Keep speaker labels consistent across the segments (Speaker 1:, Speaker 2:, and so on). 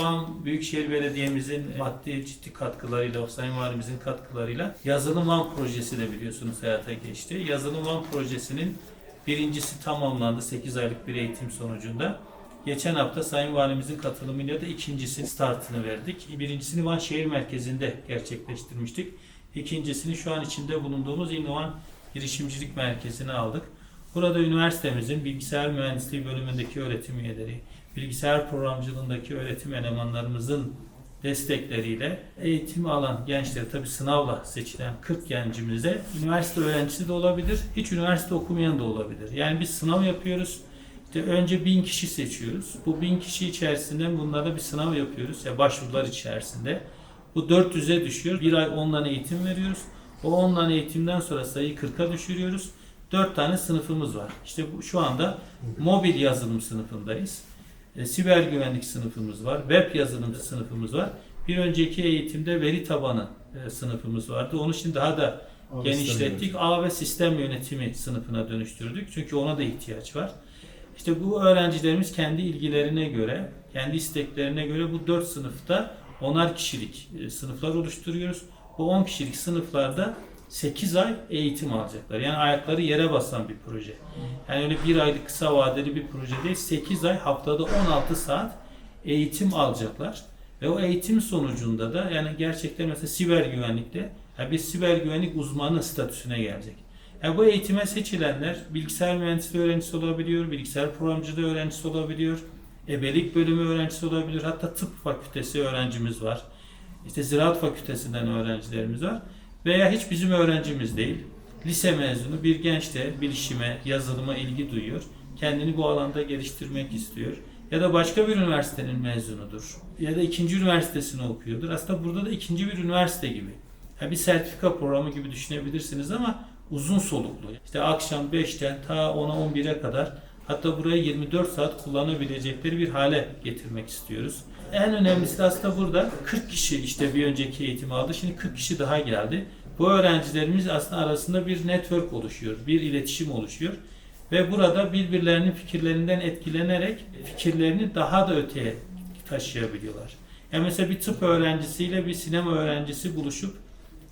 Speaker 1: Van Büyükşehir Belediye'mizin maddi ciddi katkılarıyla, Sayın Valimizin katkılarıyla Yazılım Van projesi de biliyorsunuz hayata geçti. Yazılım Van projesinin birincisi tamamlandı 8 aylık bir eğitim sonucunda. Geçen hafta Sayın Valimizin katılımıyla da ikincisinin startını verdik. Birincisini Van şehir merkezinde gerçekleştirmiştik. İkincisini şu an içinde bulunduğumuz İnnovan Girişimcilik Merkezi'ne aldık. Burada üniversitemizin bilgisayar mühendisliği bölümündeki öğretim üyeleri, bilgisayar programcılığındaki öğretim elemanlarımızın destekleriyle eğitim alan gençler tabi sınavla seçilen 40 gencimize üniversite öğrencisi de olabilir, hiç üniversite okumayan da olabilir. Yani biz sınav yapıyoruz. İşte önce 1000 kişi seçiyoruz. Bu 1000 kişi içerisinden bunlara bir sınav yapıyoruz. Ya başvurular içerisinde. Bu 400'e düşüyor. Bir ay ondan eğitim veriyoruz. O ondan eğitimden sonra sayıyı 40'a düşürüyoruz. 4 tane sınıfımız var. İşte bu, şu anda mobil yazılım sınıfındayız. E, siber güvenlik sınıfımız var. Web yazılım sınıfımız var. Bir önceki eğitimde veri tabanı e, sınıfımız vardı. Onu şimdi daha da genişlettik. A ve sistem yönetimi sınıfına dönüştürdük. Çünkü ona da ihtiyaç var. İşte bu öğrencilerimiz kendi ilgilerine göre, kendi isteklerine göre bu dört sınıfta onar kişilik e, sınıflar oluşturuyoruz. Bu 10 kişilik sınıflarda 8 ay eğitim alacaklar. Yani ayakları yere basan bir proje. Yani öyle bir aylık kısa vadeli bir proje değil. 8 ay haftada 16 saat eğitim alacaklar. Ve o eğitim sonucunda da yani gerçekten mesela siber güvenlikte yani bir siber güvenlik uzmanı statüsüne gelecek. Yani bu eğitime seçilenler bilgisayar mühendisliği öğrencisi olabiliyor, bilgisayar programcılığı öğrencisi olabiliyor, ebelik bölümü öğrencisi olabilir, hatta tıp fakültesi öğrencimiz var. İşte ziraat fakültesinden öğrencilerimiz var. Veya hiç bizim öğrencimiz değil. Lise mezunu bir genç de bilişime, yazılıma ilgi duyuyor. Kendini bu alanda geliştirmek istiyor. Ya da başka bir üniversitenin mezunudur. Ya da ikinci üniversitesini okuyordur. Aslında burada da ikinci bir üniversite gibi. Yani bir sertifika programı gibi düşünebilirsiniz ama uzun soluklu. İşte akşam 5'ten ta 10'a 11'e kadar hatta burayı 24 saat kullanabilecekleri bir hale getirmek istiyoruz. En önemlisi de aslında burada 40 kişi işte bir önceki eğitim aldı. Şimdi 40 kişi daha geldi. Bu öğrencilerimiz aslında arasında bir network oluşuyor, bir iletişim oluşuyor. Ve burada birbirlerinin fikirlerinden etkilenerek fikirlerini daha da öteye taşıyabiliyorlar. Yani mesela bir tıp öğrencisiyle bir sinema öğrencisi buluşup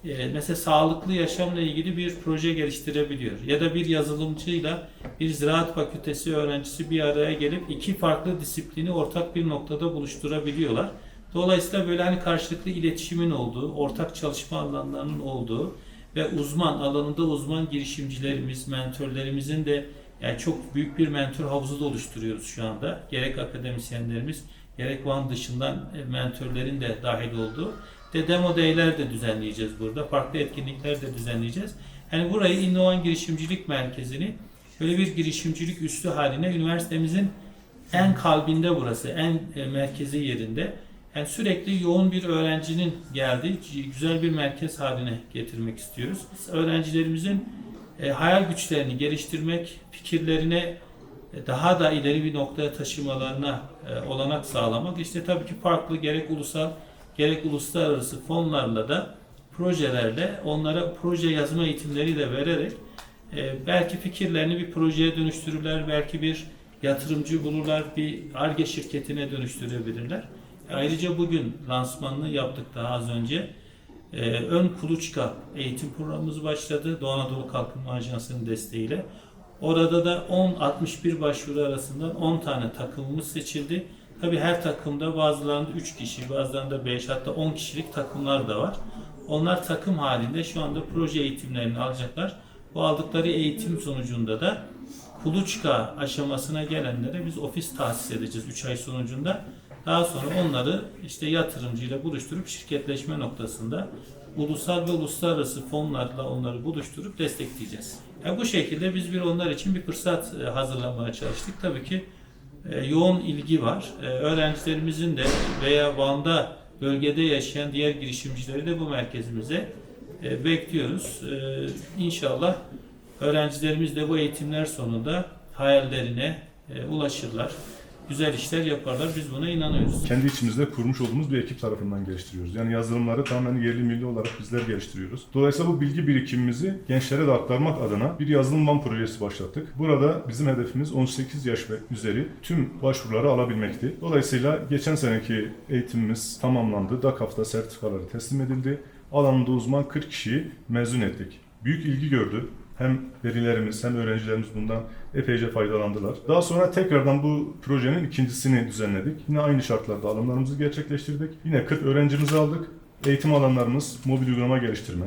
Speaker 1: e, mesela sağlıklı yaşamla ilgili bir proje geliştirebiliyor. Ya da bir yazılımcıyla bir ziraat fakültesi öğrencisi bir araya gelip iki farklı disiplini ortak bir noktada buluşturabiliyorlar. Dolayısıyla böyle hani karşılıklı iletişimin olduğu, ortak çalışma alanlarının olduğu ve uzman alanında uzman girişimcilerimiz, mentorlarımızın de yani çok büyük bir mentor havuzu da oluşturuyoruz şu anda. Gerek akademisyenlerimiz, gerek Van dışından e, mentorların de dahil olduğu de demo day'ler de düzenleyeceğiz burada. Farklı etkinlikler de düzenleyeceğiz. Yani burayı İnnovan Girişimcilik Merkezi'ni böyle bir girişimcilik üstü haline üniversitemizin en kalbinde burası, en e, merkezi yerinde. Yani sürekli yoğun bir öğrencinin geldiği güzel bir merkez haline getirmek istiyoruz. Öğrencilerimizin e, hayal güçlerini geliştirmek, fikirlerine e, daha da ileri bir noktaya taşımalarına e, olanak sağlamak. İşte tabii ki farklı gerek ulusal gerek uluslararası fonlarla da projelerle onlara proje yazma eğitimleri de vererek e, belki fikirlerini bir projeye dönüştürürler, belki bir yatırımcı bulurlar, bir ARGE şirketine dönüştürebilirler. Ayrıca bugün lansmanını yaptık daha az önce. Ee, Ön Kuluçka eğitim programımız başladı. Doğu Anadolu Kalkınma Ajansı'nın desteğiyle. Orada da 10-61 başvuru arasından 10 tane takımımız seçildi. Tabi her takımda bazılarında 3 kişi, bazılarında 5 hatta 10 kişilik takımlar da var. Onlar takım halinde şu anda proje eğitimlerini alacaklar. Bu aldıkları eğitim sonucunda da kuluçka aşamasına gelenlere biz ofis tahsis edeceğiz 3 ay sonucunda. Daha sonra onları işte yatırımcıyla buluşturup şirketleşme noktasında ulusal ve uluslararası fonlarla onları buluşturup destekleyeceğiz. Yani bu şekilde biz bir onlar için bir fırsat e, hazırlamaya çalıştık. Tabii ki e, yoğun ilgi var. E, öğrencilerimizin de veya Van'da bölgede yaşayan diğer girişimcileri de bu merkezimize e, bekliyoruz. E, İnşallah öğrencilerimiz de bu eğitimler sonunda hayallerine e, ulaşırlar. Güzel işler yaparlar. Biz buna inanıyoruz.
Speaker 2: kendi içimizde kurmuş olduğumuz bir ekip tarafından geliştiriyoruz. Yani yazılımları tamamen yerli milli olarak bizler geliştiriyoruz. Dolayısıyla bu bilgi birikimimizi gençlere de aktarmak adına bir yazılım van projesi başlattık. Burada bizim hedefimiz 18 yaş ve üzeri tüm başvuruları alabilmekti. Dolayısıyla geçen seneki eğitimimiz tamamlandı. DAKAF'ta sertifikaları teslim edildi. Alanında uzman 40 kişiyi mezun ettik. Büyük ilgi gördü. Hem velilerimiz hem öğrencilerimiz bundan epeyce faydalandılar. Daha sonra tekrardan bu projenin ikincisini düzenledik. Yine aynı şartlarda alımlarımızı gerçekleştirdik. Yine 40 öğrencimizi aldık. Eğitim alanlarımız mobil uygulama geliştirme,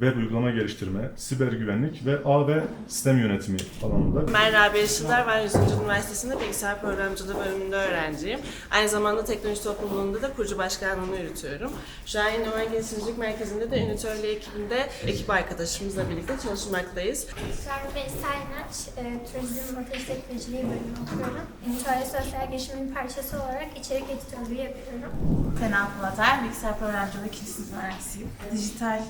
Speaker 2: web uygulama geliştirme, siber güvenlik ve ağ ve sistem yönetimi alanında.
Speaker 3: Ben Rabia Işıldar, ben 100. Üniversitesi'nde bilgisayar programcılığı bölümünde öğrenciyim. Aynı zamanda teknoloji topluluğunda da kurucu başkanlığını yürütüyorum. Şu an Ünlümen Girişimcilik Merkezi'nde de Ünitörlü ekibinde ekip arkadaşımızla birlikte çalışmaktayız.
Speaker 4: Ben Veysel İnaç, e, Turizm Bakış Teknolojiliği bölümü okuyorum. Ünitörlü Sosyal Girişimin parçası olarak içerik editörlüğü yapıyorum.
Speaker 5: Sena Plater, bilgisayar programcılığı ikinci sınıf öğrencisiyim. Dijital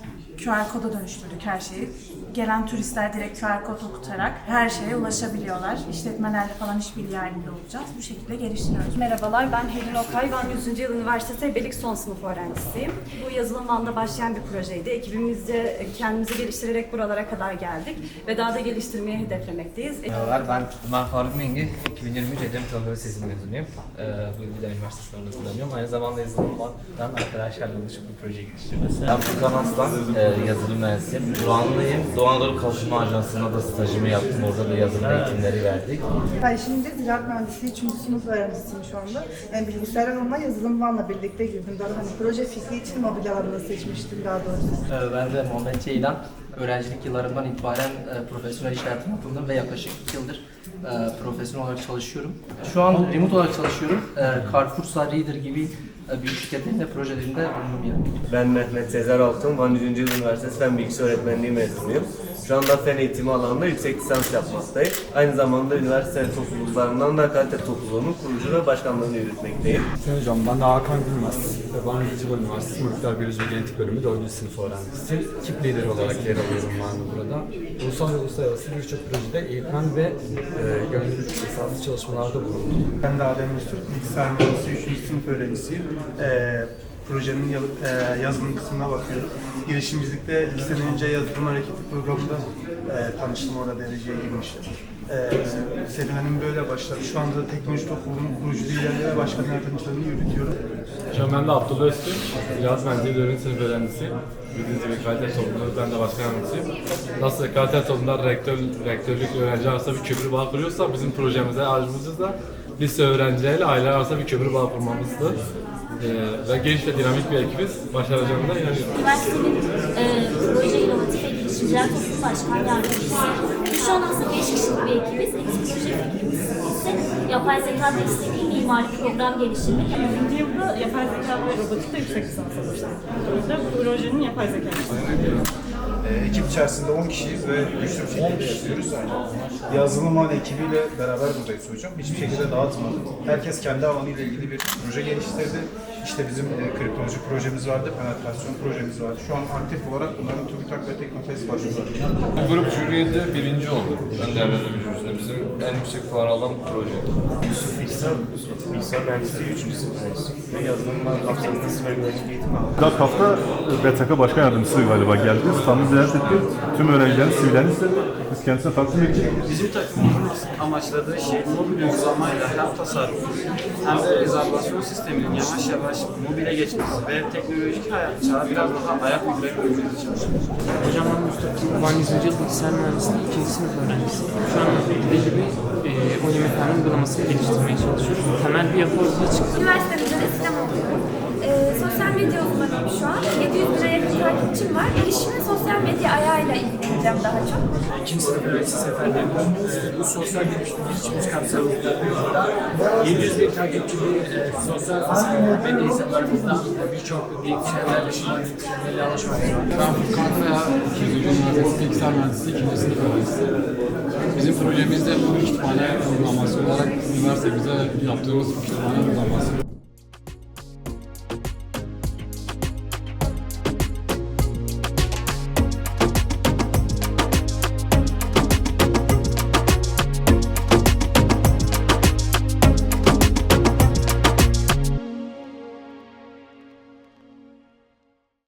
Speaker 5: QR koda dönüştürdük her şeyi. Gelen turistler direkt QR kod okutarak her şeye ulaşabiliyorlar. İşletmelerle falan işbirliği halinde olacağız. Bu şekilde geliştiriyoruz.
Speaker 6: Merhabalar, ben Helin Okay. Ben 100. Yıl Üniversitesi Ebelik son sınıf öğrencisiyim. Bu yazılım Van'da başlayan bir projeydi. Ekibimizce kendimizi geliştirerek buralara kadar geldik ve daha da geliştirmeyi hedeflemekteyiz.
Speaker 7: Merhabalar, ben Ömer Faruk Mengi, 2023 Edremit Anadolu Lisesi mezunuyum. Ee, bu Bilgiler Üniversitesi öğrencisiyim. Aynı zamanda yazılım Van'dan arkadaşlarla oluşup bir proje geliştiriyoruz. Ben Furkan Aslan, e, yazılım mühendisiyim. Doğanlıyım. Doğu Anadolu Kalkınma Ajansı'na da stajımı yaptım. Orada da yazılım eğitimleri verdik.
Speaker 8: Ben şimdi ziraat mühendisliği 3. sınıf öğrencisiyim şu anda. Yani bilgisayar alanına yazılım vanla birlikte girdim. Daha hani proje fikri için mobil alanını seçmiştim daha doğrusu.
Speaker 9: Ben de Muhammed Ceylan. Öğrencilik yıllarımdan itibaren e, profesyonel iş hayatına atıldım ve yaklaşık 2 yıldır e, profesyonel olarak çalışıyorum. Şu an remote olarak çalışıyorum. E, Carrefour, Reader gibi büyük şirketlerin de projelerinde bulundum yani.
Speaker 10: Ben Mehmet Sezer Altun, Van 100. Yıl Üniversitesi Fen Bilgisi Öğretmenliği mezunuyum. Şu anda fen eğitimi alanında yüksek lisans yapmaktayım. Aynı zamanda üniversite topluluklarından da kalite topluluğunun kurucu ve başkanlığını yürütmekteyim.
Speaker 11: Hocam ben de Hakan Gülmez. Van Yıldız Üniversitesi Moleküler Biyoloji ve Genetik Bölümü 4. sınıf öğrencisi. Ekip lideri olarak yer alıyorum ben de burada. Ulusal ve uluslararası birçok projede eğitmen ve e, gönüllülük esaslı çalışmalarda bulundum.
Speaker 12: Ben de Adem Mesut, bilgisayar mühendisi 3. sınıf öğrencisiyim. Ee, projenin ya- e, yazılım kısmına bakıyorum. Girişimcilikte iki sene önce yazılım hareketi programında e, tanıştım orada dereceye girmiştim. Ee, serüvenim böyle başladı. Şu anda da teknoloji topluluğunun kuruculuğu ilerleme başkan yardımcılığını yürütüyorum.
Speaker 11: Şu ben de Abdullah Öztürk. Biraz Mühendisliği 4. sınıf öğrencisi. Bildiğiniz gibi kalite topluluğu, ben de başkan yardımcısıyım. Nasıl kalite toplumlar rektör, rektörlük öğrenci arasında bir köprü bağ kuruyorsa bizim projemize aracımız da lise öğrencileriyle aileler arasında bir köprü bağ kurmamızdı. Ee, ve genç ve dinamik bir ekibiz. Başaracağımıza inanıyorum.
Speaker 4: Üniversitenin e, proje inovatif ve girişimciler toplum başkan yardımcısı. Şu an aslında 5 kişilik bir ekibiz. Eksik proje fikrimiz ise yapay zeka destekli mimari program geliştirmek.
Speaker 5: İkinci yılda yapay zeka ve robotikte yüksek lisansa başladık. Burada projenin yapay zeka
Speaker 12: Ee, ekip içerisinde 10 kişiyiz ve güçlü bir şekilde yapıyoruz. Yazılım alan ekibiyle beraber buradayız hocam. Hiçbir şekilde dağıtmadık. Herkes kendi alanıyla ilgili bir proje geliştirdi. İşte bizim e, kriptoloji projemiz vardı, penetrasyon projemiz vardı. Şu an aktif olarak bunların TÜBİTAK ve Teknofest başlıyor.
Speaker 11: Grup jüride birinci oldu. Ben değerlendirme jürisinde. Bizim en yüksek puan alan proje.
Speaker 10: Bilgisayar, bilgisayar mühendisliği 3. sınıf öğrencisiyim. Ve yazılım kapsamında siber güvenlik eğitimi aldım.
Speaker 2: DAKAF'ta BTK Başkan Yardımcısı galiba geldi. Standı ziyaret etti. Tüm öğrencilerin sivillerini istedi. Biz kendisine takdim ettik.
Speaker 9: Bizim takımımız amaçladığı şey mobil uygulamayla hem tasarruf hem de rezervasyon sisteminin yavaş yavaş mobile geçmesi ve teknolojik hayat çağa biraz daha ayak uydurabilmemiz için.
Speaker 7: Hocam ben Mustafa 100. Yıl Bilgisayar Mühendisliği 2. sınıf öğrencisiyim. Şu an bir e, OYMF'nin uygulamasını geliştirmeye çalışıyoruz. Temel bir yapı ortaya çıktı.
Speaker 4: Üniversitemizde de sinema okuyorum. Sosyal medya uzmanıyım şu an. 700 bine yakın takipçim var. Girişimin sosyal medya ayağıyla ilgileneceğim daha çok.
Speaker 9: İkinci sınıf öğrencisi seferleri bu sosyal gelişimimiz kapsamında 700 bin takipçili e, sosyal medya hesaplarımızda birçok bilgisayarlarla şimdi alışverişler var.
Speaker 11: Ben Furkan Kaya, 2. Üniversitesi Bilgisayar Mühendisliği 2. sınıf öğrencisi. Bizim projemizde bu kütüphane uygulaması olarak üniversitemize yaptığımız kütüphane uygulaması